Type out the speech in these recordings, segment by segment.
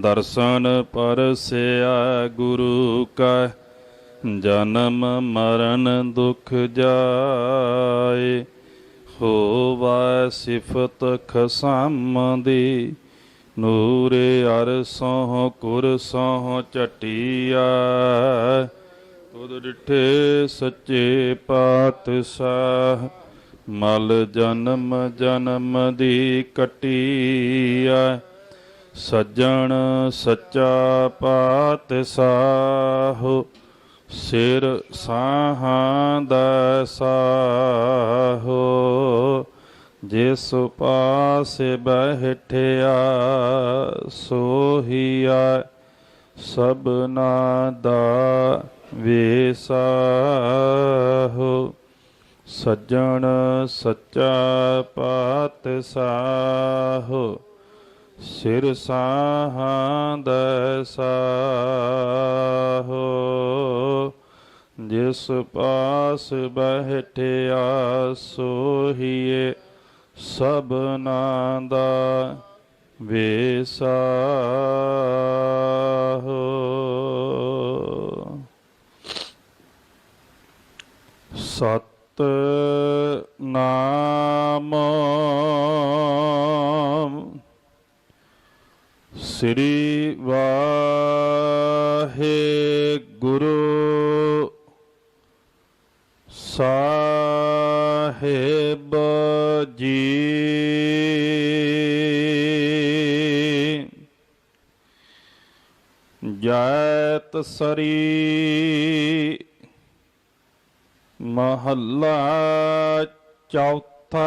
ਦਰਸ਼ਨ ਪਰਸਿਆ ਗੁਰੂ ਕਾ, ਜਨਮ ਮਰਨ ਦੁਖ ਜਾਏ। ਹੋਵਾ ਸਿਫਤ ਖਸਮ ਦੀ ਨੂਰੇ ਅਰਸੋਂ ਕੁਰਸੋਂ ਚਟਿਆ ਤੁਧ ਡਿਠੇ ਸੱਚੇ ਪਾਤਸ਼ਾਹ, ਮਲ ਜਨਮ ਜਨਮ ਦੀ ਕਟਿਆ ਸੱਜਣ ਸੱਚਾ ਪਾਤਸ਼ਾਹ, ਸਿਰ ਸਾਹਾਂ ਦਾ ਸਾਹੋ। ਜਿਸ ਪਾਸੇ ਬਹਿਠਿਆ ਸੋਹੀਆ ਸਭਨਾ ਦਾ ਵੇਸਾਹੋ। ਸੱਜਣ ਸੱਚਾ ਪਾਤਸ਼ਾਹ ਸਿਰ ਸਾਹਾਂ ਦਸਾਹੋ ਜਿਸ ਪਾਸ ਬਹਿਠਿਆ ਸੋਹੀਏ ਸਭਨਾ ਦਾ ਵੇਸਾਹੋ। ਸਤ ਨਾਮ ਸ੍ਰੀ ਵਾਹਿਗੁਰੂ ਸਾਹਿਬ ਜੀ। ਜੈਤ ਸਰੀ ਮਹੱਲਾ ਚੌਥਾ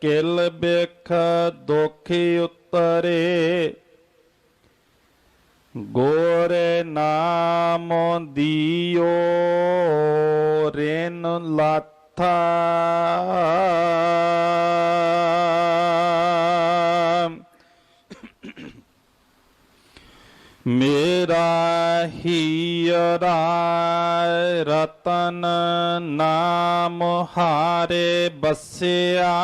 ਕਿਲ ਬਿਖ ਦੁਖੀ ਉਤਰੇ ਗੋਰੇ ਨਾਮ ਦੀਓ ਰੇਨ ਲਾਥਾ ਮੇਰਾ ਹੀਰਾ ਰਤਨ ਨਾਮ ਹਾਰੇ ਬਸਿਆ।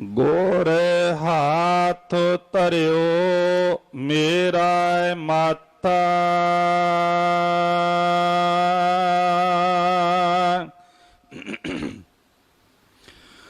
ਗੋਰੇ ਹਾਥ ਧਰਿਓ ਮੇਰਾ ਮਾਤਾ।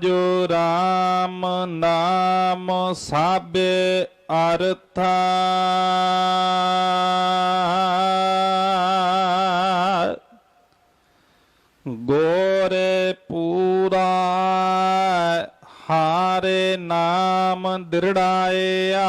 ਭਾਜੋ RAM ਨਾਮ ਸਾਬੇ ਅਰਥਾ। ਗੋਰੇ ਪੂਰਾ ਹਾਰੇ ਨਾਮ ਦਿਰੜਾਇਆ।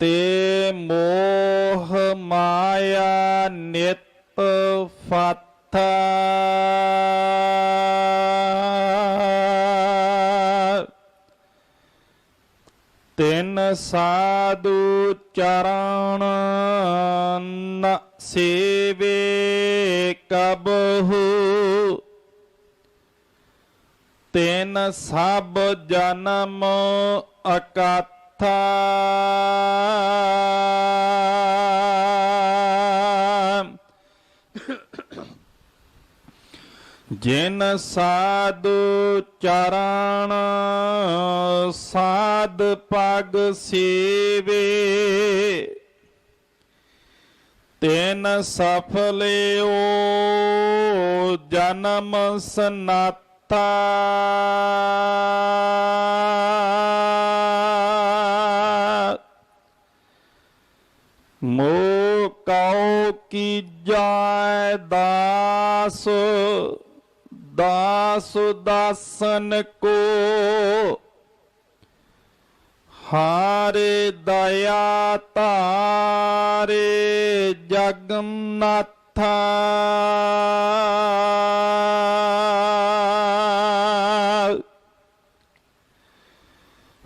ਤੇ ਮੋਹ ਮਾਇਆ ਨਿਤ ਫਾਥਾ। ਤਿਨ ਸਾਧੂ ਚਰਨ ਨ ਸੇਵੇ ਕਬਹੂ। ਤਿਨ ਸਭ ਜਨਮ ਅਕਾਥਾ ਜਿਨ ਸਾਧੂ ਚਰਨ ਸਾਧ ਪਗ ਸੇਵੇ। ਤਿਨ ਸਫਲਿਓ ਜਨਮ ਸਨਾਤਾ ਮੋ ਕਉ ਕੀ ਜਾਇ ਦਾਸ ਦਾਸ ਦਾਸਨ ਕੋ। ਹਾਰੇ ਦਇਆ ਤਾਰੇ ਜਗਨਨਾਥਾ।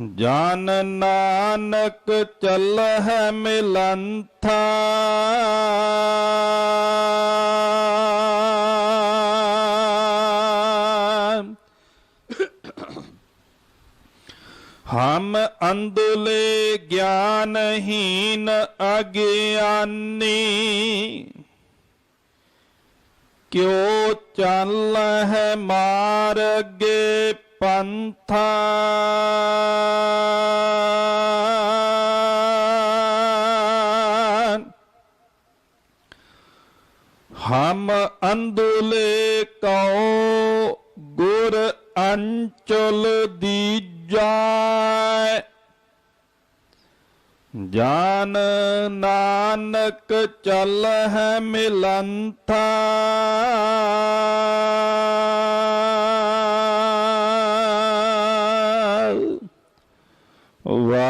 ਜਨ ਨਾਨਕ ਚੱਲ ਹੈ ਮਿਲੰਥਾ। ਹਮ ਅੰਧਲੇ ਗਿਆਨਹੀਨ ਅਗਿਆਨੀ ਕਿਉ ਚੱਲ ਹੈ ਮਾਰਗੇ ਪੰਥਾ ਹਮ ਅੰਧਲੇ ਕਉ ਗੁਰ ਅੰਚਲ ਦੀਜੈ ਜਾਨ ਨਾਨਕ ਚਲ ਹੈ ਮਿਲੰਥਾ।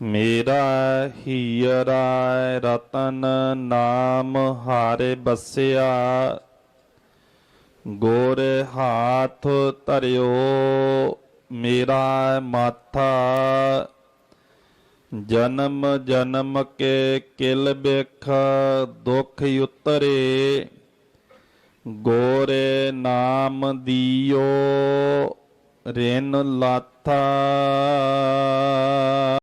ਮੇਰਾ ਹੀਰਾ ਰਤਨ ਨਾਮ ਹਾਰੇ ਬਸਿਆ, ਗੋਰ ਹਾਥ ਧਰਿਓ ਮੇਰਾ ਮਾਥਾ। ਜਨਮ ਜਨਮ ਕੇ ਕਿਲ ਬਿਖ ਦੁਖ ਉਤਰੇ, ਗੋਰੇ ਨਾਮ ਦੀਓ ਰੇਨ ਲਾਥਾ।